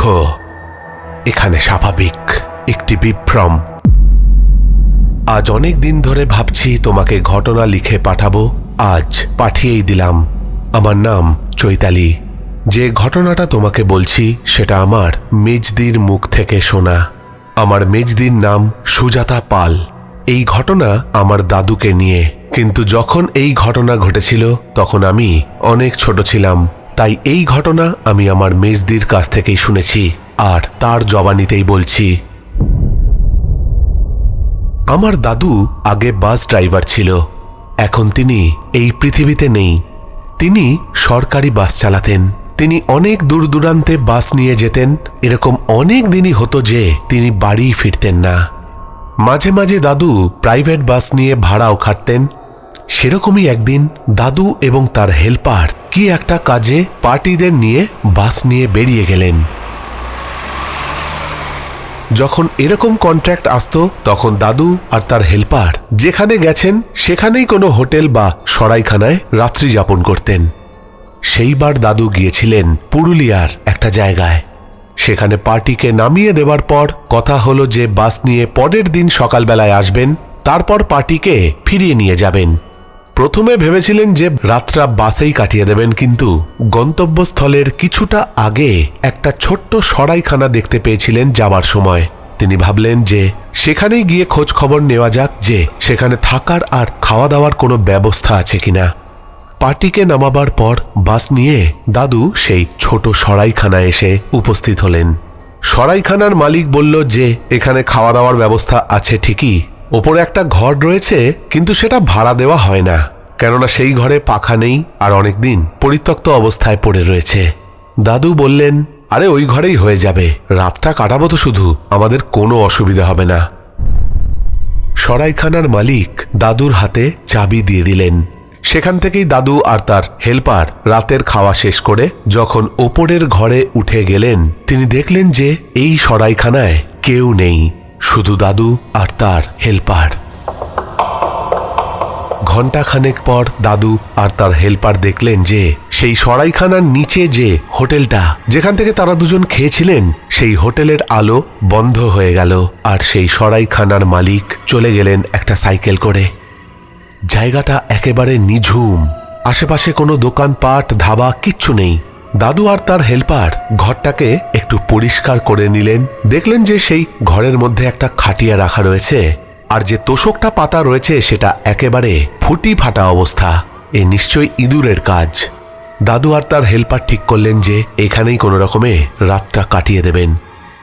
পক্ষ এখানে স্বাভাবিক একটি বিভ্রম। আজ অনেক দিন ধরে ভাবছি তোমাকে ঘটনা লিখে পাঠাবো, আজ পাঠিয়েই দিলাম। আমার নাম চৈতালি। যে ঘটনাটা তোমাকে বলছি, সেটা আমার মেজদির মুখ থেকে শোনা। আমার মেজদির নাম সুজাতা পাল। এই ঘটনা আমার দাদুকে নিয়ে। কিন্তু যখন এই ঘটনা ঘটেছিল, তখন আমি অনেক ছোট ছিলাম। তাই এই ঘটনা আমি আমার মেজদির কাছ থেকেই শুনেছি আর তার জবানিতেই বলছি। আমার দাদু আগে বাস ড্রাইভার ছিল। এখন তিনি এই পৃথিবীতে নেই। তিনি সরকারি বাস চালাতেন। তিনি অনেক দূর দূরান্তে বাস নিয়ে যেতেন। এরকম অনেক দিনই হতো যে তিনি বাড়ি ফিরতেন না। মাঝে মাঝে দাদু প্রাইভেট বাস নিয়ে ভাড়াও খাটতেন। সেরকমই একদিন দাদু এবং তার হেল্পার কি একটা কাজে পার্টিদের নিয়ে বাস নিয়ে বেরিয়ে গেলেন। যখন এরকম কন্ট্রাক্ট আসত, তখন দাদু আর তার হেল্পার যেখানে গেছেন, সেখানেই কোনো হোটেল বা সরাইখানায় রাত্রি যাপন করতেন। সেইবার দাদু গিয়েছিলেন পুরুলিয়ার একটা জায়গায়। সেখানে পার্টিকে নামিয়ে দেওয়ার পর কথা হলো যে বাস নিয়ে পরের দিন সকালবেলায় আসবেন, তারপর পার্টিকে ফিরিয়ে নিয়ে যাবেন। প্রথমে ভেবেছিলেন যে রাতটা বাসেই কাটিয়ে দেবেন, কিন্তু গন্তব্যস্থলের কিছুটা আগে একটা ছোট্ট সরাইখানা দেখতে পেয়েছিলেন যাবার সময়। তিনি ভাবলেন যে সেখানেই গিয়ে খোঁজ খবর নেওয়া যাক যে সেখানে থাকার আর খাওয়া দাওয়ার কোনো ব্যবস্থা আছে কিনা। পার্টিকে নামাবার পর বাস নিয়ে দাদু সেই ছোট সরাইখানায় এসে উপস্থিত হলেন। সরাইখানার মালিক বলল যে এখানে খাওয়া দাওয়ার ব্যবস্থা আছে ঠিকই ওপরে একটা ঘর রয়েছে, কিন্তু সেটা ভাড়া দেওয়া হয় না। কেননা সেই ঘরে পাখা নেই আর অনেকদিন পরিত্যক্ত অবস্থায় পড়ে রয়েছে। দাদু বললেন, আরে, ওই ঘরেই হয়ে যাবে। রাতটা কাটাবো তো শুধু, আমাদের কোনো অসুবিধা হবে না। সরাইখানার মালিক দাদুর হাতে চাবি দিয়ে দিলেন। সেখান থেকেই দাদু আর তার হেল্পার রাতের খাওয়া শেষ করে যখন ওপরের ঘরে উঠে গেলেন, তিনি দেখলেন যে এই সরাইখানায় কেউ নেই। শুধু দাদু আর তার হেল্পার। ঘণ্টাখানেক পর দাদু আর তার হেল্পার দেখলেন যে, সেই সরাইখানার নিচে যে হোটেলটা, যেখান থেকে তারা দুজন খেয়েছিলেন, সেই হোটেলের আলো বন্ধ হয়ে গেল আর সেই সরাইখানার মালিক চলে গেলেন একটা সাইকেল করে। জায়গাটা একেবারে নিঝুম। আশেপাশে কোনো দোকানপাট, ধাবা কিচ্ছু নেই। দাদু আর তার হেল্পার ঘরটাকে একটু পরিষ্কার করে নিলেন। দেখলেন যে সেই ঘরের মধ্যে একটা খাটিয়া রাখা রয়েছে, আর যে তোষকটা পাতা রয়েছে সেটা একেবারে ফুটি ফাটা অবস্থা। এ নিশ্চয়ই ইঁদুরের কাজ। দাদু আর তার হেল্পার ঠিক করলেন যে এখানেই কোনো রকমে রাতটা কাটিয়ে দেবেন।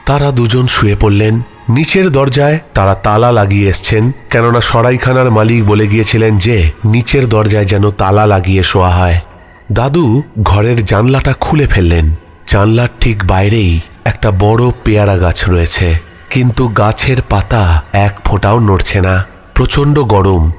তারা দুজন শুয়ে পড়লেন। নিচের দরজায় তারা তালা লাগিয়ে এসছেন, কেননা সরাইখানার মালিক বলে গিয়েছিলেন যে নিচের দরজায় যেন তালা লাগিয়ে শোয়া হয়। দাদু ঘরের জানলাটা খুলে ফেললেন। জানলার ঠিক বাইরেই একটা বড় পেয়ারা গাছ রয়েছে। কিন্তু গাছের পাতা এক ফোঁটাও নড়ছে না। প্রচণ্ড গরম।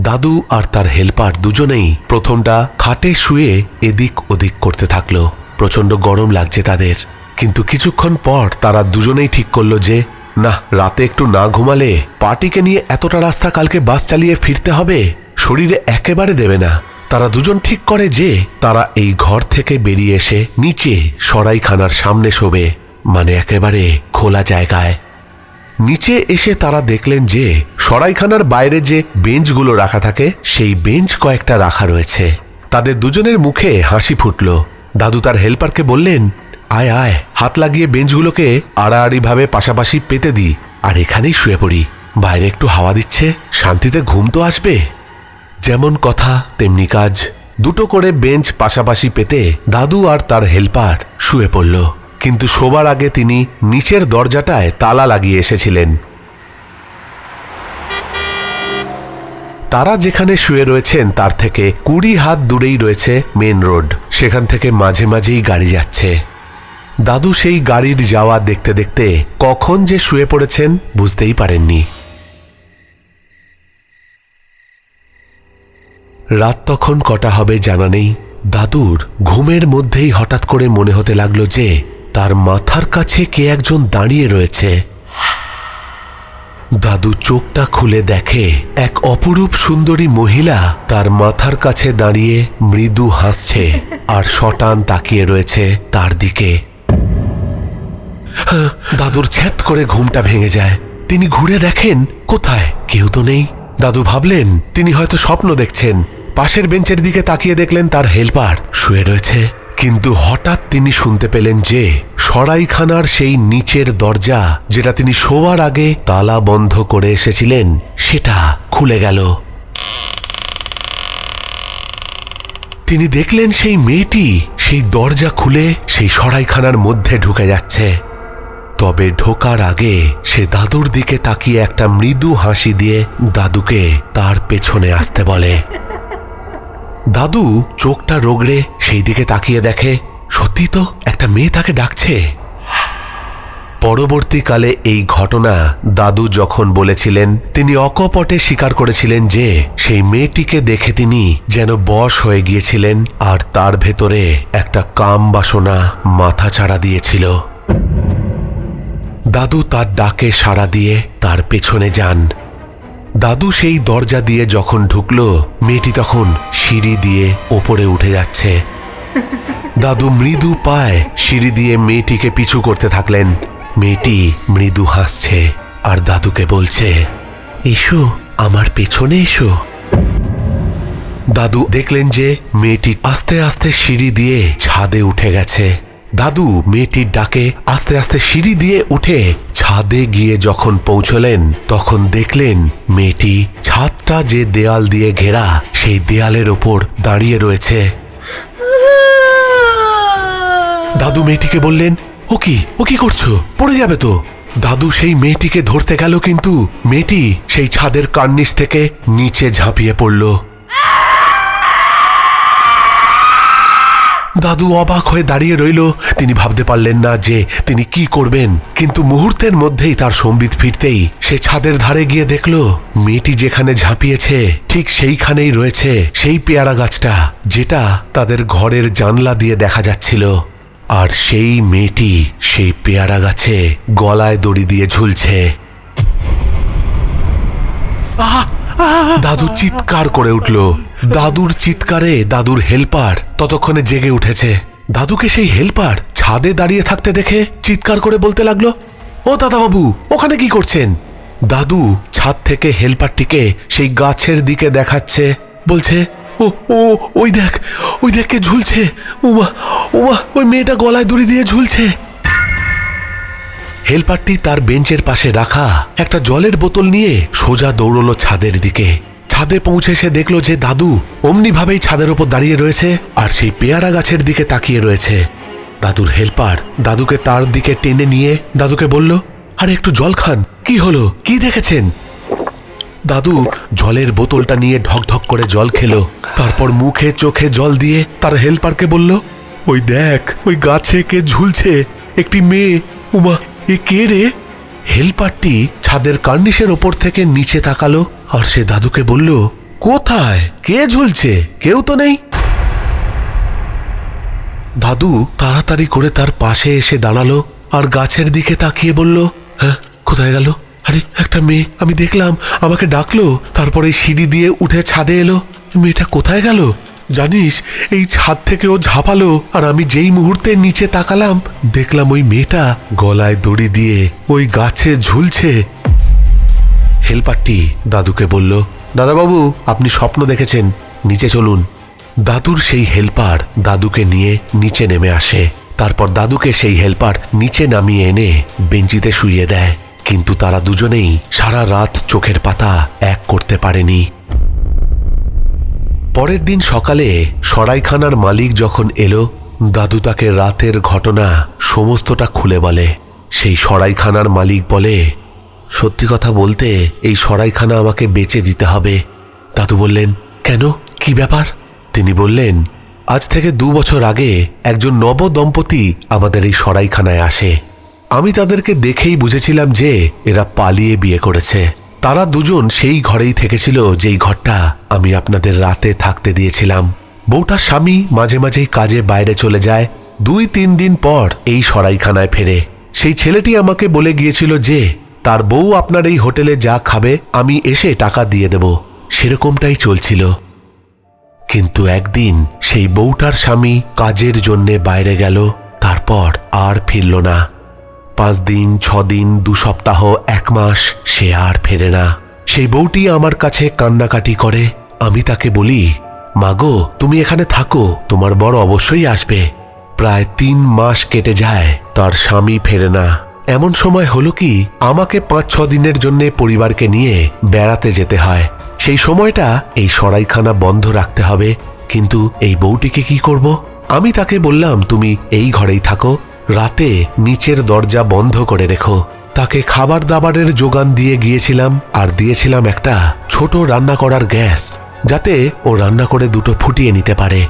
দাদু আর তার হেল্পার দুজনেই প্রথমটা খাটে শুয়ে এদিক ওদিক করতে থাকল। প্রচণ্ড গরম লাগছে তাদের। কিন্তু কিছুক্ষণ পর তারা দুজনেই ঠিক করল যে, না, রাতে একটু না ঘুমালে পার্টিকে নিয়ে এতটা রাস্তা কালকে বাস চালিয়ে ফিরতে হবে? শরীরে একেবারে দেবে না। তারা দুজন ঠিক করে যে তারা এই ঘর থেকে বেরিয়ে এসে নিচে সরাইখানার সামনে শোবে মানে একেবারে খোলা জায়গায়। নিচে এসে তারা দেখলেন যে সরাইখানার বাইরে যে বেঞ্চগুলো রাখা থাকে, সেই বেঞ্চ কয়েকটা রাখা রয়েছে। তাদের দুজনের মুখে হাসি ফুটল। দাদু তার হেল্পারকে বললেন, আয় আয়, হাত লাগিয়ে বেঞ্চগুলোকে আড়াআড়িভাবে পাশাপাশি পেতে দিই আর এখানেই শুয়ে পড়ি। বাইরে একটু হাওয়া দিচ্ছে, শান্তিতে ঘুম তো আসবে। যেমন কথা, তেমনি কাজ। দুটো করে বেঞ্চ পাশাপাশি পেতে দাদু আর তার হেল্পার শুয়ে পড়ল। কিন্তু শোবার আগে তিনি নিচের দরজাটায় তালা লাগিয়ে এসেছিলেন। তারা যেখানে শুয়ে রয়েছেন, তার থেকে কুড়ি হাত দূরেই রয়েছে মেন রোড। সেখান থেকে মাঝে মাঝেই গাড়ি যাচ্ছে। দাদু সেই গাড়ির যাওয়া দেখতে দেখতে কখন যে শুয়ে পড়েছেন বুঝতেই পারেননি। রাত তখন কটা হবে জানা নেই। দাদুর ঘুমের মধ্যেই হঠাৎ করে মনে হতে লাগল যে তার মাথার কাছে কে একজন দাঁড়িয়ে রয়েছে। দাদু চোখটা খুলে দেখে এক অপরূপ সুন্দরী মহিলা তার মাথার কাছে দাঁড়িয়ে মৃদু হাসছে আর শটান তাকিয়ে রয়েছে তার দিকে। হ্যাঁ, দাদুর ছ্যাত করে ঘুমটা ভেঙে যায়। তিনি ঘুরে দেখেন কোথায়? কেউ তো নেই। দাদু ভাবলেন তিনি হয়তো স্বপ্ন দেখছেন। পাশের বেঞ্চের দিকে তাকিয়ে দেখলেন তার হেল্পার শুয়ে রয়েছে। কিন্তু হঠাৎ তিনি শুনতে পেলেন যে সরাইখানার সেই নিচের দরজা যেটা তিনি শোবার আগে তালা বন্ধ করে এসেছিলেন, সেটা খুলে গেল। তিনি দেখলেন সেই মেয়েটি সেই দরজা খুলে সেই সরাইখানার মধ্যে ঢুকে যাচ্ছে। তবে ঢোকার আগে সে দাদুর দিকে তাকিয়ে একটা মৃদু হাসি দিয়ে দাদুকে তার পেছনে আসতে বলে। দাদু চোখটা রোগড়ে সেই দিকে তাকিয়ে দেখে সত্যি তো একটা মেয়ে তাকে ডাকছে। পরবর্তীকালে এই ঘটনা দাদু যখন বলেছিলেন, তিনি অকপটে স্বীকার করেছিলেন যে সেই মেয়েটিকে দেখে তিনি যেন বশ হয়ে গিয়েছিলেন আর তার ভেতরে একটা কাম বাসনা মাথা ছাড়া দিয়েছিল। দাদু তার ডাকে সাড়া দিয়ে তার পেছনে যান। দাদু সেই দরজা দিয়ে যখন ঢুকল, মেয়েটি তখন সিঁড়ি দিয়ে ওপরে উঠে যাচ্ছে। দাদু মৃদু পায় সিঁড়ি দিয়ে মেয়েটিকে পিছু করতে থাকলেন। মেয়েটি মৃদু হাসছে আর দাদুকে বলছে, এসো, আমার পেছনে এসো। দাদু দেখলেন যে মেয়েটি আস্তে আস্তে সিঁড়ি দিয়ে ছাদে উঠে গেছে। দাদু মেয়েটির ডাকে আস্তে আস্তে সিঁড়ি দিয়ে উঠে ছাদে গিয়ে যখন পৌঁছলেন, তখন দেখলেন মেয়েটি ছাদটা যে দেয়াল দিয়ে ঘেরা, সেই দেয়ালের ওপর দাঁড়িয়ে রয়েছে। দাদু মেয়েটিকে বললেন, ও কি? ও কি করছ? পড়ে যাবে তো। দাদু সেই মেয়েটিকে ধরতে গেল, কিন্তু মেয়েটি সেই ছাদের কার্নিশ থেকে নিচে ঝাঁপিয়ে পড়ল। দাদু অবাক হয়ে দাঁড়িয়ে রইল। তিনি ভাবতে পারলেন না যে তিনি কি করবেন। কিন্তু মুহূর্তের মধ্যেই তার সম্বিত ফিরতেই সে ছাদের ধারে গিয়ে দেখল, মেয়েটি যেখানে ঝাঁপিয়েছে, ঠিক সেইখানেই রয়েছে সেই পেয়ারা গাছটা, যেটা তাদের ঘরের জানলা দিয়ে দেখা যাচ্ছিল। আর সেই মেয়েটি সেই পেয়ারা গাছে গলায় দড়ি দিয়ে ঝুলছে। আহ! দাদু চিৎকার করে উঠল। দাদুর চিৎকারে দাদুর হেল্পার ততক্ষণে জেগে উঠেছে। দাদুকে সেই হেল্পার ছাদে দাঁড়িয়ে থাকতে দেখে চিৎকার করে বলতে লাগল, ও দাদাবাবু, ওখানে কি করছেন? দাদু ছাদ থেকে হেল্পারটিকে সেই গাছের দিকে দেখাচ্ছে। বলছে, ও ও, ওই দেখ ওই দেখ কে ঝুলছে। উমা উমা, ওই মেয়েটা গলায় দড়ি দিয়ে ঝুলছে। হেলপারটি তার বেঞ্চের পাশে রাখা একটা জলের বোতল নিয়ে সোজা দৌড়লো ছাদের দিকে। ছাদে পৌঁছে সে দেখল যে দাদু অমনিভাবেই ছাদের ওপর দাঁড়িয়ে রয়েছে আর সেই পেয়ারা গাছের দিকে তাকিয়ে রয়েছে। দাদুর হেল্পার দাদুকে তার দিকে টেনে নিয়ে দাদুকে বলল, আরে, একটু জল খান। কি হলো? কি দেখেছেন? দাদু জলের বোতলটা নিয়ে ঢকঢক করে জল খেলো। তারপর মুখে চোখে জল দিয়ে তার হেল্পারকে বলল, ওই দেখ, ওই গাছে কে ঝুলছে। একটি মেয়ে, উমা এ কে রে? হেলপারটি ছাদের কার্নিশের ওপর থেকে নিচে তাকালো আর সে দাদুকে বলল, কোথায়? কে ঝুলছে? কেউ তো নেই। দাদু তাড়াতাড়ি করে তার পাশে এসে দাঁড়াল আর গাছের দিকে তাকিয়ে বলল হ্যাঁ কোথায় গেল? আরে, একটা মেয়ে, আমি দেখলাম, আমাকে ডাকলো, তারপরে সিঁড়ি দিয়ে উঠে ছাদে এলো। মেয়েটা কোথায় গেল? জানিস, এই ছাদ থেকে ও ঝাঁপালো, আর আমি যেই মুহূর্তে নিচে তাকালাম, দেখলাম ওই মেয়েটা গলায় দড়ি দিয়ে ওই গাছে ঝুলছে। হেলপারটি দাদুকে বলল, দাদাবাবু, আপনি স্বপ্ন দেখেছেন, নিচে চলুন। দাদুর সেই হেলপার দাদুকে নিয়ে নিচে নেমে আসে। তারপর দাদুকে সেই হেল্পার নিচে নামিয়ে এনে বেঞ্চিতে শুইয়ে দেয়। কিন্তু তারা দুজনেই সারা রাত চোখের পাতা এক করতে পারেনি। পরের দিন সকালে সরাইখানার মালিক যখন এলো, দাদু তাকে রাতের ঘটনা সমস্তটা খুলে বলে। সেই সরাইখানার মালিক বলে, সত্যি কথা বলতে এই সরাইখানা আমাকে বেচে দিতে হবে। দাদু বললেন, কেন? কি ব্যাপার? তিনি বললেন, আজ থেকে দু বছর আগে একজন নব দম্পতি আমাদের এই সরাইখানায় আসে। আমি তাদেরকে দেখেই বুঝেছিলাম যে এরা পালিয়ে বিয়ে করেছে। তারা দুজন সেই ঘরেই থেকেছিল যেই ঘরটা আমি আপনাদের রাতে থাকতে দিয়েছিলাম। বউটার স্বামী মাঝে মাঝেই কাজে বাইরে চলে যায়। দুই তিন দিন পর এই সরাইখানায় ফেরে। সেই ছেলেটি আমাকে বলে গিয়েছিল যে, তার বউ আপনার এই হোটেলে যা খাবে, আমি এসে টাকা দিয়ে দেব। সেরকমটাই চলছিল। কিন্তু একদিন সেই বউটার স্বামী কাজের জন্যে বাইরে গেল, তারপর আর ফিরল না। পাঁচ দিন ছ দিন দু সপ্তাহ, এক মাস, সে আর ফেরে না। সেই বউটি আমার কাছে কান্নাকাটি করে। আমি তাকে বলি, মাগো, তুমি এখানে থাকো, তোমার বড় অবশ্যই আসবে। প্রায় তিন মাস কেটে যায়, তার স্বামী ফেরে না। এমন সময় হলো কি, আমাকে পাঁচ, ছ দিনের জন্য পরিবারকে নিয়ে বেড়াতে যেতে হয়। সেই সময়টা এই সরাইখানা বন্ধ রাখতে হবে, কিন্তু এই বউটিকে কি করব? আমি তাকে বললাম, তুমি এই ঘরেই থাকো রাতে নিচের দরজা বন্ধ করে রেখো। তাকে খাবার দাবারের যোগান দিয়ে গিয়েছিলাম আর দিয়েছিলাম একটা ছোট রান্না করার গ্যাস, যাতে ও রান্না করে দুটো ফুটিয়ে নিতে পারে।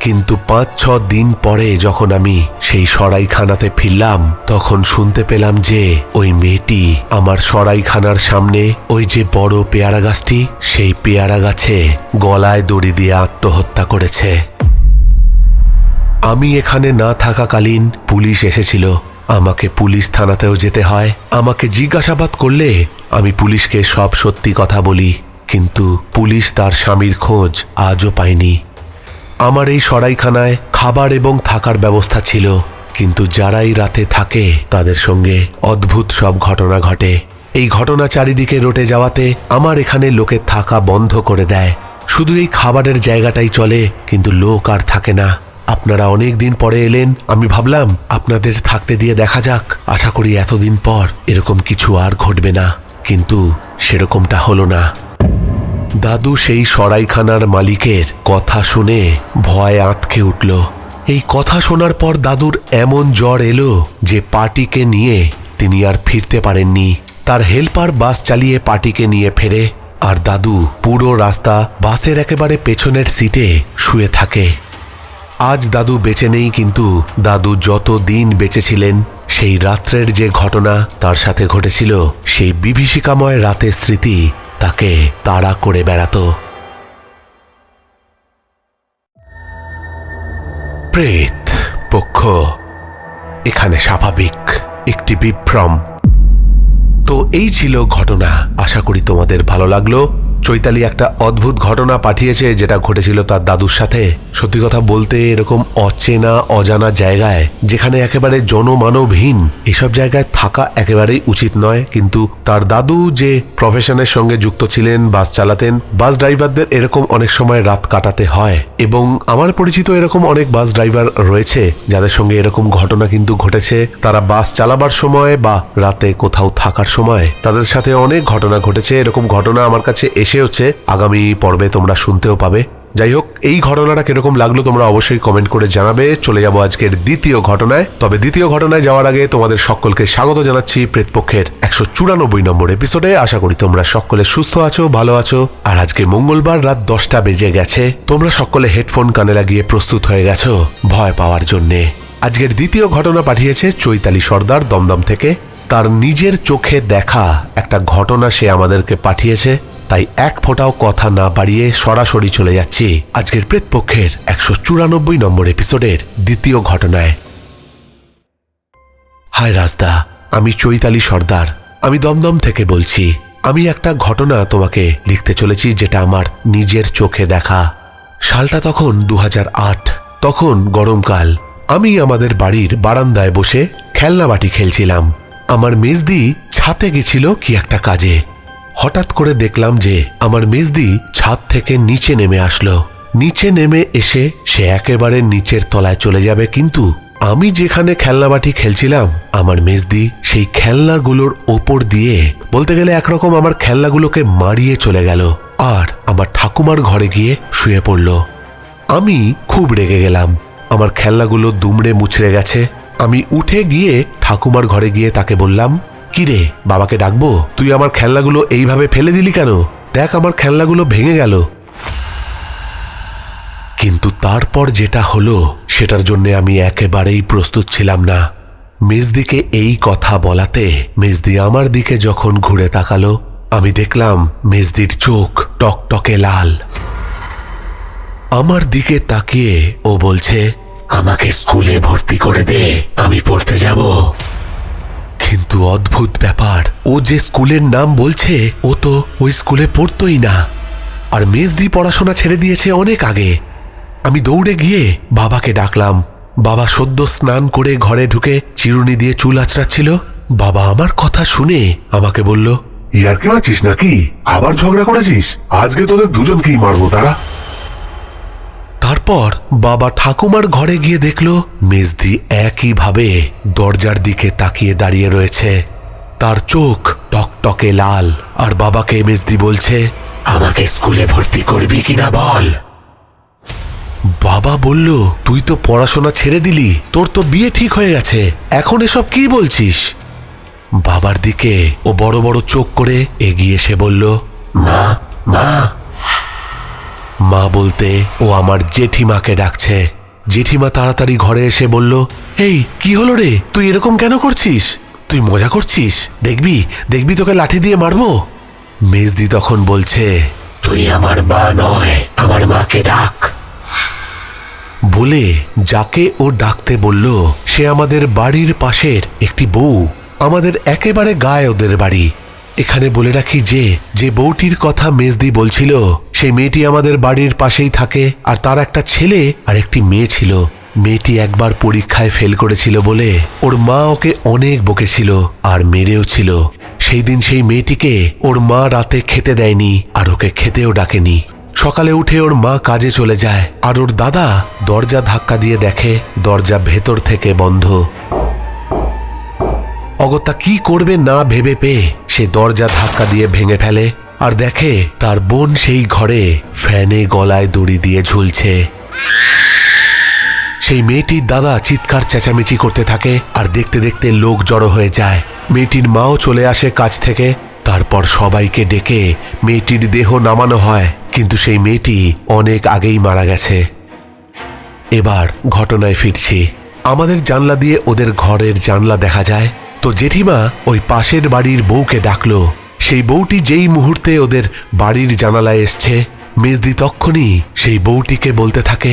কিন্তু পাঁচ ছ দিন পরে যখন আমি সেই সরাইখানাতে ফিরলাম, তখন শুনতে পেলাম যে ওই মেয়েটি আমার সরাইখানার সামনে ওই যে বড় পেয়ারা গাছটি, সেই পেয়ারা গাছে গলায় দড়ি দিয়ে আত্মহত্যা করেছে। আমি এখানে না থাকাকালীন পুলিশ এসেছিল। আমাকে পুলিশ থানাতেও যেতে হয়। আমাকে জিজ্ঞাসাবাদ করলে আমি পুলিশকে সব সত্যি কথা বলি। কিন্তু পুলিশ তার স্বামীর খোঁজ আজও পায়নি। আমার এই সরাইখানায় খাবার এবং থাকার ব্যবস্থা ছিল। কিন্তু যারাই রাতে থাকে, তাদের সঙ্গে অদ্ভুত সব ঘটনা ঘটে। এই ঘটনা চারিদিকে রটে যাওয়াতে আমার এখানে লোকের থাকা বন্ধ করে দেয়। শুধু এই খাবারের জায়গাটাই চলে, কিন্তু লোক আর থাকে না। আপনারা অনেক দিন পরে এলেন, আমি ভাবলাম আপনাদের থাকতে দিয়ে দেখা যাক। আশা করি এতদিন পর এরকম কিছু আর ঘটবে না, কিন্তু সেরকমটা হলো না। দাদু সেই সরাইখানার মালিকের কথা শুনে ভয় আঁতকে উঠল। এই কথা শোনার পর দাদুর এমন জ্বর এলো যে পার্টিকে নিয়ে তিনি আর ফিরতে পারেননি। তার হেল্পার বাস চালিয়ে পার্টিকে নিয়ে ফেরে আর দাদু পুরো রাস্তা বাসের একেবারে পেছনের সিটে শুয়ে থাকে। আজ দাদু বেঁচে নেই কিন্তু দাদু যত দিন বেঁচেছিলেন, সেই রাত্রের যে ঘটনা তার সাথে ঘটেছিল, সেই বিভীষিকাময় রাতের স্মৃতি তাকে তাড়া করে বেড়াতো। প্রেত, পক্ষ, এখানে স্বাভাবিক একটি বিভ্রম। তো এই ছিল ঘটনা, আশা করি তোমাদের ভালো লাগল। চৈতালি একটা অদ্ভুত ঘটনা পাঠিয়েছে যেটা ঘটেছিল তার দাদুর সাথে। সত্যি কথা বলতে এরকম অচেনা, অজানা জায়গায়, যেখানে একেবারে জনমানবহীন, এসব জায়গায় থাকা একেবারেই উচিত নয়। কিন্তু তার দাদু যে প্রফেশনের সঙ্গে যুক্ত ছিলেন, বাস চালাতেন, বাস ড্রাইভারদের এরকম অনেক সময় রাত কাটাতে হয়। এবং আমার পরিচিত এরকম অনেক বাস ড্রাইভার রয়েছে, যাদের সঙ্গে এরকম ঘটনা কিন্তু ঘটেছে। তারা বাস চালাবার সময় বা রাতে কোথাও থাকার সময় তাদের সাথে অনেক ঘটনা ঘটেছে। এরকম ঘটনা আমার কাছে এসে হচ্ছে আগামী পর্বে তোমরা শুনতেও পাবে। যাই হোক এই ঘটনাটা কীরকম লাগল তোমরা অবশ্যই কমেন্ট করে জানাবে। চলে যাব আজকের দ্বিতীয় ঘটনায়। তবে দ্বিতীয় ঘটনায় যাওয়ার আগে তোমাদের সকলকে স্বাগত জানাচ্ছি প্রেতপক্ষের একশো চুরানব্বই নম্বর এপিসোডে আশা করি তোমরা সকলে সুস্থ আছো, ভালো আছো। আর আজকে মঙ্গলবার রাত দশটা বেজে গেছে। তোমরা সকলে হেডফোন কানে লাগিয়ে প্রস্তুত হয়ে গেছো ভয় পাওয়ার জন্যে। আজকের দ্বিতীয় ঘটনা পাঠিয়েছে চৈতালি সর্দার দমদম থেকে। তার নিজের চোখে দেখা একটা ঘটনা সে আমাদেরকে পাঠিয়েছে। তাই এক ফোঁটাও কথা না বাড়িয়ে সরাসরি চলে যাচ্ছি আজকের প্রেতপক্ষের একশো চুরানব্বই নম্বর এপিসোডের দ্বিতীয় ঘটনায়। হায় রাজদা আমি চৈতালি সর্দার। আমি দমদম থেকে বলছি, আমি একটা ঘটনা তোমাকে লিখতে চলেছি যেটা আমার নিজের চোখে দেখা। সালটা তখন দু হাজার আট, তখন গরমকাল। আমি আমাদের বাড়ির বারান্দায় বসে খেলনাবাটি খেলছিলাম। আমার মেজদি ছাতে গেছিল কি একটা কাজে। হঠাৎ করে দেখলাম যে আমার মেজদি ছাদ থেকে নিচে নেমে আসলো। নিচে নেমে এসে সে একেবারে নিচের তলায় চলে যাবে, কিন্তু আমি যেখানে খেলনাবাটি খেলছিলাম, আমার মেজদি সেই খেলনাগুলোর ওপর দিয়ে বলতে গেলে একরকম আমার খেলনাগুলোকে মারিয়ে চলে গেল আর আমার ঠাকুমার ঘরে গিয়ে শুয়ে পড়ল। আমি খুব রেগে গেলাম। আমার খেলনাগুলো দুমড়ে মুচড়ে গেছে। আমি উঠে গিয়ে ঠাকুমার ঘরে গিয়ে তাকে বললাম কিরে, বাবাকে ডাকবো? তুই আমার খেলনাগুলো এইভাবে ফেলে দিলি কেন? দেখ আমার খেলনাগুলো ভেঙে গেল। কিন্তু তারপর যেটা হলো, সেটার জন্য আমি একেবারেই প্রস্তুত ছিলাম না। মেজদিকে এই কথা বলাতে, মেজদি আমার দিকে যখন ঘুরে তাকালো, আমি দেখলাম মেজদির চোখ টকটকে লাল। আমার দিকে তাকিয়ে ও বলছে, আমাকে স্কুলে ভর্তি করে দে, আমি পড়তে যাব। অদ্ভুত ব্যাপার। ও যে স্কুলের নাম বলছে, ও তো ওই স্কুলে পড়তোই না। আর মেজদি পড়াশোনা ছেড়ে দিয়েছে অনেক আগে। আমি দৌড়ে গিয়ে বাবাকে ডাকলাম। বাবা সদ্য স্নান করে ঘরে ঢুকে চিরুনি দিয়ে চুল আঁচড়াচ্ছিল। বাবা আমার কথা শুনে আমাকে বলল ইয়ার কি মারছিস নাকি? আবার ঝগড়া করেছিস? আজকে তোদের দুজনকেই মারবো তারা তারপর বাবা ঠাকুমার ঘরে গিয়ে দেখল মেজদি একইভাবে দরজার দিকে তাকিয়ে দাঁড়িয়ে রয়েছে। তার চোখ টকটকে লাল। আর বাবাকে মেজদি বলছে, আমাকে স্কুলে ভর্তি করবি কিনা বল? বাবা বলল, তুই তো পড়াশোনা ছেড়ে দিলি, তোর তো বিয়ে ঠিক হয়ে গেছে, এখন এসব কি বলছিস? বাবার দিকে ও বড় বড় চোখ করে এগিয়ে এসে বলল, মা মা মা বলতে, ও আমার জেঠিমাকে ডাকছে। জেঠিমা তাড়াতাড়ি ঘরে এসে বলল, এই, কি হলো রে? তুই এরকম কেন করছিস? তুই মজা করছিস? দেখবি দেখবি তোকে লাঠি দিয়ে মারবো? মেজদি তখন বলছে, তুই আমার মা নয়, আমার মাকে ডাক। বলে যাকে ও ডাকতে বলল, সে আমাদের বাড়ির পাশের একটি বউ। আমাদের একেবারে গায়ে ওদের বাড়ি। এখানে বলে রাখি যে যে বউটির কথা মেজদি বলছিল সেই মেয়েটি আমাদের বাড়ির পাশেই থাকে, আর তার একটা ছেলে আর একটি মেয়ে ছিল। মেয়েটি একবার পরীক্ষায় ফেল করেছিল বলে ওর মা ওকে অনেক বকেছিল আর মেরেও ছিল। সেই দিন সেই মেয়েটিকে ওর মা রাতে খেতে দেয়নি আর ওকে খেতেও ডাকেনি। সকালে উঠে ওর মা কাজে চলে যায় আর ওর দাদা দরজা ধাক্কা দিয়ে দেখে, দরজা ভেতর থেকে বন্ধ। অগত্যা কি করবে না ভেবে পেয়ে সে দরজা ধাক্কা দিয়ে ভেঙে ফেলে। আর দেখে তার বোন সেই ঘরে ফ্যানে গলায় দড়ি দিয়ে ঝুলছে। সেই মেয়েটির দাদা চিৎকার চেঁচামেচি করতে থাকে আর দেখতে দেখতে লোক জড়ো হয়ে যায়। মেয়েটির মাও চলে আসে কাজ থেকে। তারপর সবাইকে ডেকে মেয়েটির দেহ নামানো হয়। কিন্তু সেই মেয়েটি অনেক আগেই মারা গেছে। এবার ঘটনায় ফিরছি। আমাদের জানলা দিয়ে ওদের ঘরের জানলা দেখা যায়। তো জেঠিমা ওই পাশের বাড়ির বউকে ডাকলো। সেই বউটি যেই মুহূর্তে ওদের বাড়ির জানালায় এসছে, মেজদি তক্ষণি সেই বউটিকে বলতে থাকে,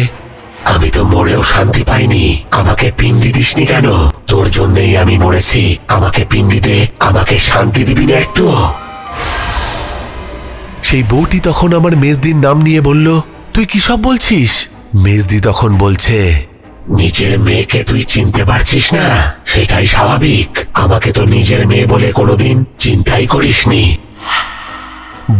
আমি তো মরেও শান্তি পাইনি, আমাকে পিন্ডি দিসনি কেন? তোর জন্যই আমি মরেছি, আমাকে পিন্ডি দে, আমাকে শান্তি দিবি না একটু। সেই বউটি তখন আমার মেজদির নাম নিয়ে বলল, তুই কি সব বলছিস? মেজদি তখন বলছে নিজের মেয়েকে তুই চিনতে পারছিস না? সেটাই স্বাভাবিক। আমাকে তো নিজের মেয়ে বলে কোনোদিন চিন্তাই করিসনি।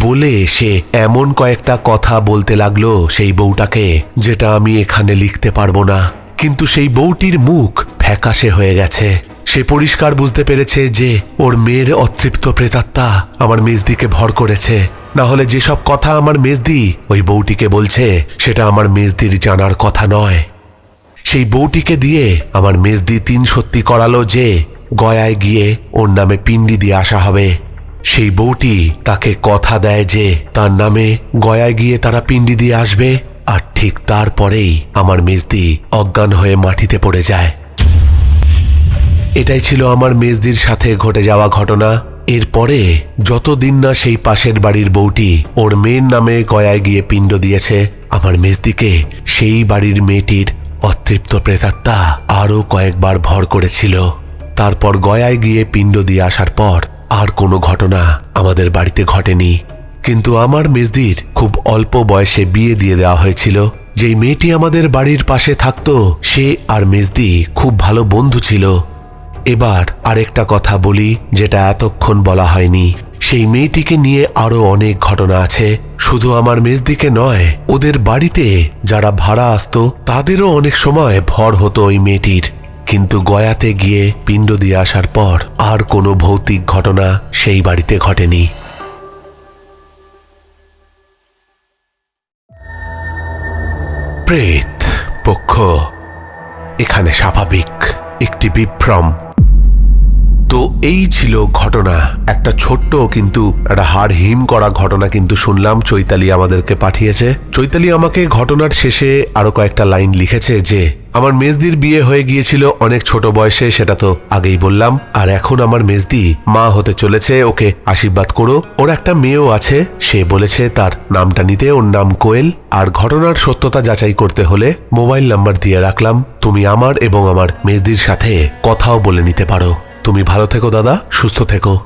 বলে সে এমন কয়েকটা কথা বলতে লাগল সেই বউটাকে, যেটা আমি এখানে লিখতে পারব না। কিন্তু সেই বউটির মুখ ফ্যাকাশে হয়ে গেছে। সে পরিষ্কার বুঝতে পেরেছে যে ওর মেয়ের অতৃপ্ত প্রেতাত্মা আমার মেজদিকে ভর করেছে। না হলে যেসব কথা আমার মেজদি, ওই বউটিকে বলছে, সেটা আমার মেজদির জানার কথা নয়। সেই বউটিকে দিয়ে আমার মেজদি তিন সত্যি করালো যে গয়ায় গিয়ে ওর নামে পিণ্ডি দিয়ে আসা হবে। সেই বউটি তাকে কথা দেয় যে তার নামে গয়ায় গিয়ে তারা পিণ্ডি দিয়ে আসবে আর ঠিক তারপরেই আমার মেজদি অজ্ঞান হয়ে মাটিতে পড়ে যায়। এটাই ছিল আমার মেজদির সাথে ঘটে যাওয়া ঘটনা। এরপরে যতদিন না সেই পাশের বাড়ির বউটি ওর মেয়ের নামে গয়ায় গিয়ে পিণ্ড দিয়েছে, আমার মেজদিকে সেই বাড়ির মেয়েটির অতৃপ্ত প্রেতাত্মা আরও কয়েকবার ভর করেছিল। তারপর গয়ায় গিয়ে পিণ্ড দিয়ে আসার পর আর কোনো ঘটনা আমাদের বাড়িতে ঘটেনি। কিন্তু আমার মেজদির খুব অল্প বয়সে বিয়ে দিয়ে দেওয়া হয়েছিল। যেই মেয়েটি আমাদের বাড়ির পাশে থাকত, সে আর মেজদি খুব ভালো বন্ধু ছিল। এবার আরেকটা কথা বলি, যেটা এতক্ষণ বলা হয়নি। সেই মেয়েটিকে নিয়ে আরও অনেক ঘটনা আছে। শুধু আমার মেজদিকে নয়, ওদের বাড়িতে যারা ভাড়া আসতো, তাদেরও অনেক সময় ভর হতো ওই মেয়েটির। কিন্তু গয়াতে গিয়ে পিণ্ড দিয়ে আসার পর আর কোনো ভৌতিক ঘটনা সেই বাড়িতে ঘটেনি। প্রেত, পক্ষ, এখানে স্বাভাবিক, একটি বিভ্রম। তো এই ছিল ঘটনা। একটা ছোট্ট কিন্তু একটা হাড় হিম করা ঘটনা কিন্তু শুনলাম, চৈতালি আমাদেরকে পাঠিয়েছে। চৈতালি আমাকে ঘটনার শেষে আরও কয়েকটা লাইন লিখেছে যে, আমার মেজদির বিয়ে হয়ে গিয়েছিল অনেক ছোট বয়সে, সেটা তো আগেই বললাম। আর এখন আমার মেজদি মা হতে চলেছে, ওকে আশীর্বাদ করো। ওর একটা মেয়েও আছে, সে বলেছে তার নামটা নিতে, ওর নাম কোয়েল। আর ঘটনার সত্যতা যাচাই করতে হলে মোবাইল নাম্বার দিয়ে রাখলাম। তুমি আমার এবং আমার মেজদির সাথে কথাও বলে নিতে পারো। তুমি ভালো থেকো, দাদা, সুস্থ থেকো।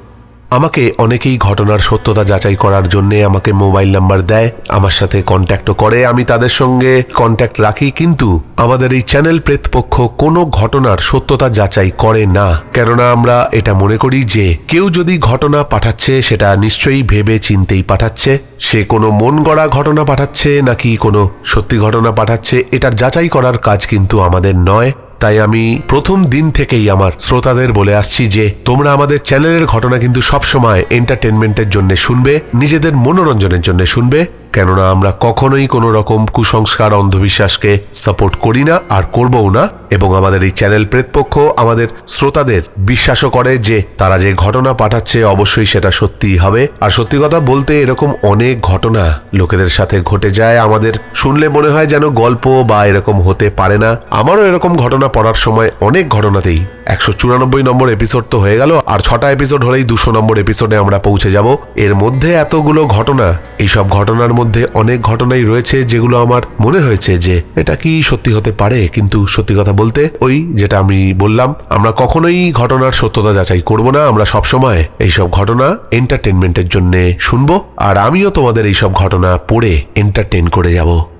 আমাকে অনেকেই ঘটনার সত্যতা যাচাই করার জন্য আমাকে মোবাইল নাম্বার দেয়, আমার সাথে কন্ট্যাক্টও করে, আমি তাদের সঙ্গে কন্ট্যাক্ট রাখি, কিন্তু আমাদের এই চ্যানেল প্রেতপক্ষ কোনো ঘটনার সত্যতা যাচাই করে না। কেননা আমরা এটা মনে করি যে, কেউ যদি ঘটনা পাঠাচ্ছে, সেটা নিশ্চয়ই ভেবে চিনতেই পাঠাচ্ছে, সে কোনো মন গড়া ঘটনা পাঠাচ্ছে, নাকি কোনো সত্যি ঘটনা পাঠাচ্ছে, এটার যাচাই করার কাজ কিন্তু আমাদের নয়। তাই আমি প্রথম দিন থেকেই আমার শ্রোতাদের বলে আসছি যে, তোমরা আমাদের চ্যানেলের ঘটনা কিন্তু সবসময় এন্টারটেনমেন্টের জন্য শুনবে, নিজেদের মনোরঞ্জনের জন্য শুনবে। কেননা আমরা কখনোই কোনো রকম কুসংস্কার, অন্ধবিশ্বাসকে সাপোর্ট করি না আর করবও না। এবং আমাদের এই চ্যানেল প্রেতপক্ষ আমাদের শ্রোতাদের বিশ্বাসও করে যে তারা যে ঘটনা পাঠাচ্ছে অবশ্যই সেটা সত্যিই হবে। আর সত্যি কথা বলতে এরকম অনেক ঘটনা লোকেদের সাথে ঘটে যায়। আমাদের শুনলে মনে হয় যেন গল্প বা এরকম হতে পারে না। আমারও এরকম ঘটনা পড়ার সময় অনেক ঘটনাতেই একশো চুরানব্বই নম্বর এপিসোড তো হয়ে গেল, আর ছটা এপিসোড হলেই দুশো নম্বর এপিসোডে আমরা পৌঁছে যাব। এর মধ্যে এতগুলো ঘটনা, এইসব ঘটনার মধ্যে অনেক ঘটনাই রয়েছে যেগুলো আমার মনে হয়েছে যে এটা কি সত্যি হতে পারে। কিন্তু সত্যি কথা বলতে ওই যেটা আমি বললাম, আমরা কখনোই ঘটনার সত্যতা যাচাই করব না। আমরা সবসময় এইসব ঘটনা এন্টারটেনমেন্টের জন্য শুনব। আর আমিও তোমাদের এইসব ঘটনা পড়ে এন্টারটেন করে যাব।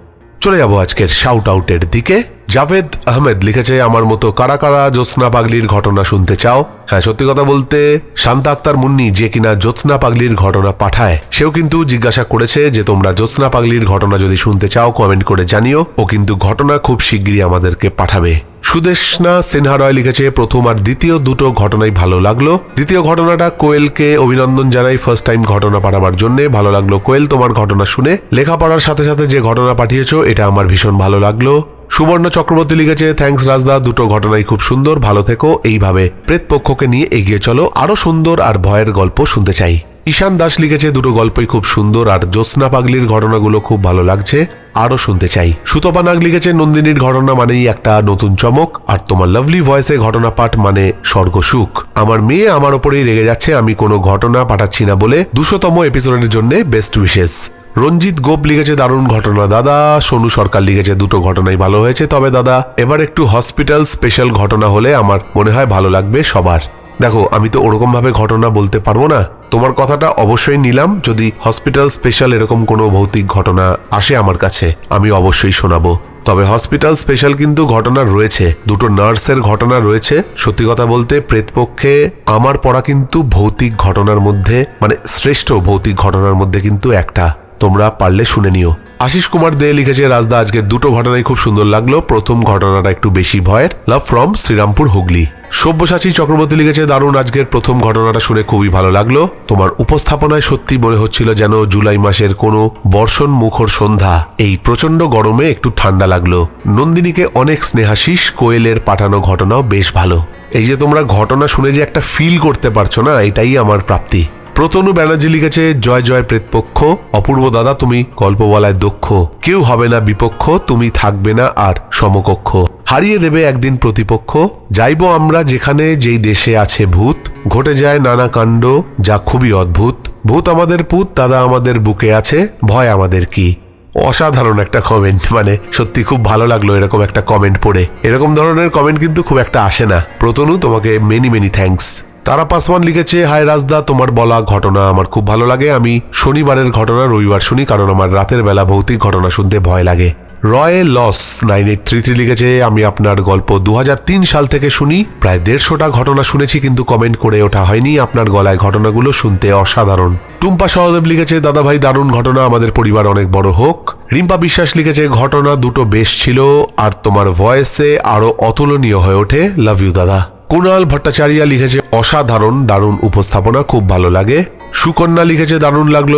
চলে যাব আজকের শাউট আউটের দিকে। জাভেদ আহমেদ লিখেছে, আমার মতো কারা কারা জ্যোৎস্না পাগলির ঘটনা শুনতে চাও? হ্যাঁ সত্যি কথা বলতে শান্তা আক্তার মুন্নি যে কিনা জ্যোৎস্না পাগলির ঘটনা পাঠায়, সেও কিন্তু জিজ্ঞাসা করেছে যে, তোমরা জ্যোৎস্না পাগলির ঘটনা যদি শুনতে চাও কমেন্ট করে জানিও। ও কিন্তু ঘটনা খুব শিগগিরই আমাদেরকে পাঠাবে। সুদেশনা সিনহা রয় লিখেছে, প্রথম আর দ্বিতীয় দুটো ঘটনাই ভালো লাগল। দ্বিতীয় ঘটনাটা কোয়েলকে অভিনন্দন জানাই ফার্স্ট টাইম ঘটনা পাঠাবার জন্য। ভালো লাগল কোয়েল, তোমার ঘটনা শুনে। লেখাপড়ার সাথে সাথে যে ঘটনা পাঠিয়েছো, এটা আমার ভীষণ ভালো লাগল। সুবর্ণ চক্রবর্তী লিখেছে থ্যাঙ্কস রাজদা, দুটো ঘটনাই খুব সুন্দর, ভালো থেকো। এইভাবে প্রেতপক্ষকে নিয়ে এগিয়ে চলো। আরও সুন্দর আর ভয়ের গল্প শুনতে চাই। ঈশান দাস লিখেছে দুটো গল্পই খুব সুন্দর আর জ্যোৎস্না পাগলির ঘটনাগুলো খুব ভালো লাগছে, আরও শুনতে চাই। সুতপা নাগ লিখেছে, নন্দিনীর ঘটনা মানেই একটা নতুন চমক, আর তোমার লাভলি ভয়েসে ঘটনা পাঠ মানে স্বর্গ সুখ। আমার মেয়ে আমার ওপরেই রেগে যাচ্ছে, আমি কোনো ঘটনা পাঠাচ্ছি না বলে দুশোতম এপিসোডের জন্য বেস্ট উইশেস রঞ্জিত গোপ লিখেছে, দারুণ ঘটনা দাদা। সোনু সরকার লিখেছে, দুটো ঘটনাই ভালো হয়েছে। তবে দাদা, এবার একটু হসপিটাল স্পেশাল ঘটনা হলে আমার মনে হয় ভালো লাগবে সবার। দেখো, আমি তো ওরকম ভাবে ঘটনা বলতে পারব না। তোমার কথাটা অবশ্যই নিলাম, যদি হসপিটাল স্পেশাল এরকম কোনো ভৌতিক ঘটনা আসে আমার কাছে, আমি অবশ্যই শোনাবো। তবে হসপিটাল স্পেশাল কিন্তু ঘটনা রয়েছে, দুটো নার্সের ঘটনা রয়েছে। সত্যি কথা বলতে, প্রেতপক্ষে আমার পড়া কিন্তু ভৌতিক ঘটনার মধ্যে মানে শ্রেষ্ঠ ভৌতিক ঘটনার মধ্যে কিন্তু একটা। তোমরা পারলে শুনে নিও। আশিস কুমার দে লিখেছে, রাজদা আজকের দুটো ঘটনাই খুব সুন্দর লাগল। প্রথম ঘটনাটা একটু বেশি ভয়ের। Love from Serampore Hooghly. Sabyasachi Chakraborty লিখেছে, দারুণ, আজকের প্রথম ঘটনাটা শুনে খুবই ভালো লাগল। তোমার উপস্থাপনায় সত্যি মনে হচ্ছিল যেন জুলাই মাসের কোনো বর্ষণ মুখর সন্ধ্যা। এই প্রচণ্ড গরমে একটু ঠান্ডা লাগল। নন্দিনীকে অনেক স্নেহাশিস কোয়েলের পাঠানো ঘটনাও বেশ ভালো। এই যে তোমরা ঘটনা শুনে যে একটা ফিল করতে পারছ না, এটাই আমার প্রাপ্তি। প্রতনু ব্যানার্জি লিখেছে জয় জয় প্রেতপক্ষ অপূর্ব দাদা, তুমি গল্প বলায় দক্ষ। কেউ হবে না বিপক্ষ, তুমি থাকবে না আর সমকক্ষ। হারিয়ে দেবে একদিন প্রতিপক্ষ। যাইব আমরা যেখানে, যেই দেশে আছে ভূত। ঘটে যায় নানা কাণ্ড, যা খুবই অদ্ভুত। ভূত আমাদের পুত, দাদা আমাদের বুকে আছে, ভয় আমাদের কি? অসাধারণ একটা কমেন্ট মানে সত্যি খুব ভালো লাগল এরকম একটা কমেন্ট পড়ে। এরকম ধরনের কমেন্ট কিন্তু খুব একটা আসে না। প্রতনু, তোমাকে মেনি মেনি থ্যাঙ্কস তারা পাসওয়ান লিখেছে, হায় রাজদা, তোমার বলা ঘটনা আমার খুব ভালো লাগে। আমি শনিবারের ঘটনা রবিবার শুনি, কারণ আমার রাতের বেলা ভৌতিক ঘটনা শুনতে ভয় লাগে। রয়ে লস নাইন এইট থ্রি থ্রি লিখেছে, আমি আপনার গল্প দু হাজার তিন সাল থেকে শুনি। প্রায় দেড়শোটা ঘটনা শুনেছি, কিন্তু কমেন্ট করে ওঠা হয়নি। আপনার গলায় ঘটনাগুলো শুনতে অসাধারণ। টুম্পা সহদেব লিখেছে দাদা ভাই দারুণ ঘটনা, আমাদের পরিবার অনেক বড় হোক। রিম্পা বিশ্বাস লিখেছে, ঘটনা দুটো বেশ ছিল, আর তোমার ভয়েসে আরও অতুলনীয় হয়ে ওঠে। লাভ ইউ, দাদা। কুণাল ভট্টাচার্য লিখেছে, অসাধারণ দারুণ উপস্থাপনা, খুব ভালো লাগে। সুকন্যা লিখেছে, দারুণ লাগল।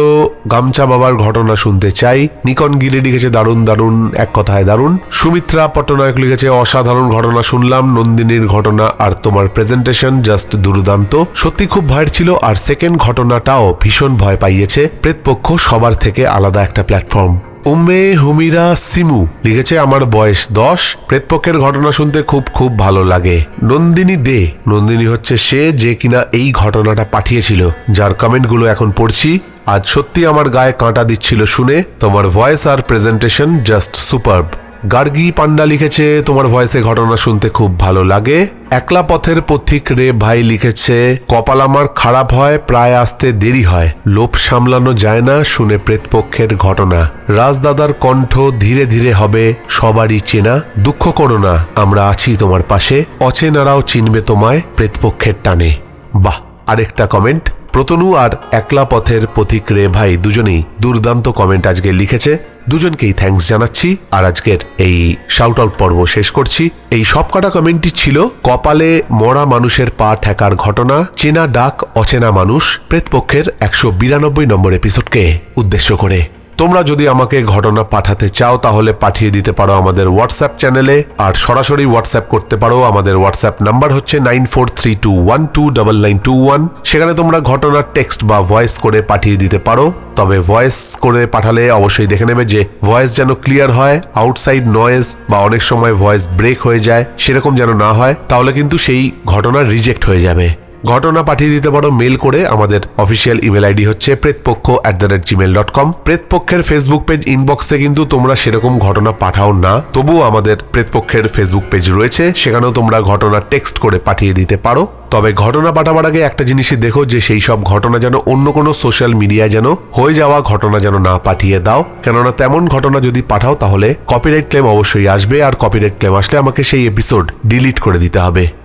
গামছা বাবার ঘটনা শুনতে চাই। নিকন গিলে লিখেছে, দারুণ দারুণ, এক কথায় দারুণ। সুমিত্রা পট্টনায়ক লিখেছে, অসাধারণ ঘটনা শুনলাম, নন্দিনীর ঘটনা আর তোমার প্রেজেন্টেশন জাস্ট দুর্দান্ত। সত্যি খুব ভয়ের ছিল, আর সেকেন্ড ঘটনাটাও ভীষণ ভয় পাইয়েছে। প্রেতপক্ষ সবার থেকে আলাদা একটা প্ল্যাটফর্ম উম্মে হুমিরা সিমু লিখেছে, আমার বয়স দশ। প্রেতপক্ষের ঘটনা শুনতে খুব খুব ভালো লাগে। নন্দিনী দে। নন্দিনী হচ্ছে সে যে কিনা এই ঘটনাটা পাঠিয়েছিল। যার কমেন্টগুলো এখন পড়ছি। আজ সত্যি আমার গায়ে কাঁটা দিচ্ছিল শুনে। তোমার ভয়েস আর presentation just superb Gargi Panda লিখেছে, তোমার ভয়েসে ঘটনা শুনতে খুব ভালো লাগে। একলা পথের পথিক রে ভাই লিখেছে, কপাল আমার খারাপ হয়, প্রায় আসতে দেরি হয়। লোভ সামলানো যায় না, শুনে প্রেতপক্ষের ঘটনা। রাজদাদার কণ্ঠ ধীরে ধীরে হবে, সবারই চেনা। দুঃখ করো না, আমরা আছি তোমার পাশে। অচেনারাও চিনবে তোমায় প্রেতপক্ষের টানে। বাহ, আরেকটা কমেন্ট প্রতনু আর একলা পথের পথিক রে ভাই দুজনেই দুর্দান্ত কমেন্ট আজকে লিখেছে। দুজনকেই থ্যাংকস জানাচ্ছি। আর আজকের এই শাউট আউট পর্ব শেষ করছি। এই সবকটা কমেন্টটি ছিল কপালে মরা মানুষের পা ঠেকার ঘটনা, চেনা ডাক, অচেনা মানুষ, প্রেতপক্ষের একশো বিরানব্বই নম্বর এপিসোডকে উদ্দেশ্য করে। তোমরা যদি আমাকে ঘটনা পাঠাতে চাও, তাহলে পাঠিয়ে দিতে পারো আমাদের হোয়াটসঅ্যাপ চ্যানেলে আর সরাসরি হোয়াটসঅ্যাপ করতে পারো, আমাদের হোয়াটসঅ্যাপ নাম্বার হচ্ছে nine four three two one two double nine two one সেখানে তোমরা ঘটনার টেক্সট বা ভয়েস করে পাঠিয়ে দিতে পারো। তবে ভয়েস করে পাঠালে অবশ্যই দেখে নেবে যে ভয়েস যেন ক্লিয়ার হয় আউটসাইড নয়েজ বা অনেক সময় ভয়েস ব্রেক হয়ে যায়, সেরকম যেন না হয়, তাহলে কিন্তু সেই ঘটনা রিজেক্ট হয়ে যাবে। ঘটনা পাঠিয়ে দিতে পারো মেল করে। আমাদের অফিসিয়াল ইমেল আইডি হচ্ছে Pretpaksha at the rate Gmail dot com প্রেতপক্ষের Facebook page ইনবক্সে কিন্তু তোমরা সেরকম ঘটনা পাঠাও না। তবুও আমাদের প্রেতপক্ষের ফেসবুক পেজ রয়েছে। সেখানেও তোমরা ঘটনা টেক্সট করে পাঠিয়ে দিতে পারো। তবে ঘটনা পাঠাবার আগে একটা জিনিসই দেখো যে সেই সব ঘটনা যেন অন্য কোনো সোশ্যাল মিডিয়ায় যেন হয়ে যাওয়া ঘটনা যেন না পাঠিয়ে দাও। কেননা তেমন ঘটনা যদি পাঠাও তাহলে কপিরাইট ক্লেম অবশ্যই আসবে। আর কপিরাইট ক্লেম আসলে আমাকে সেই এপিসোড ডিলিট করে দিতে হবে।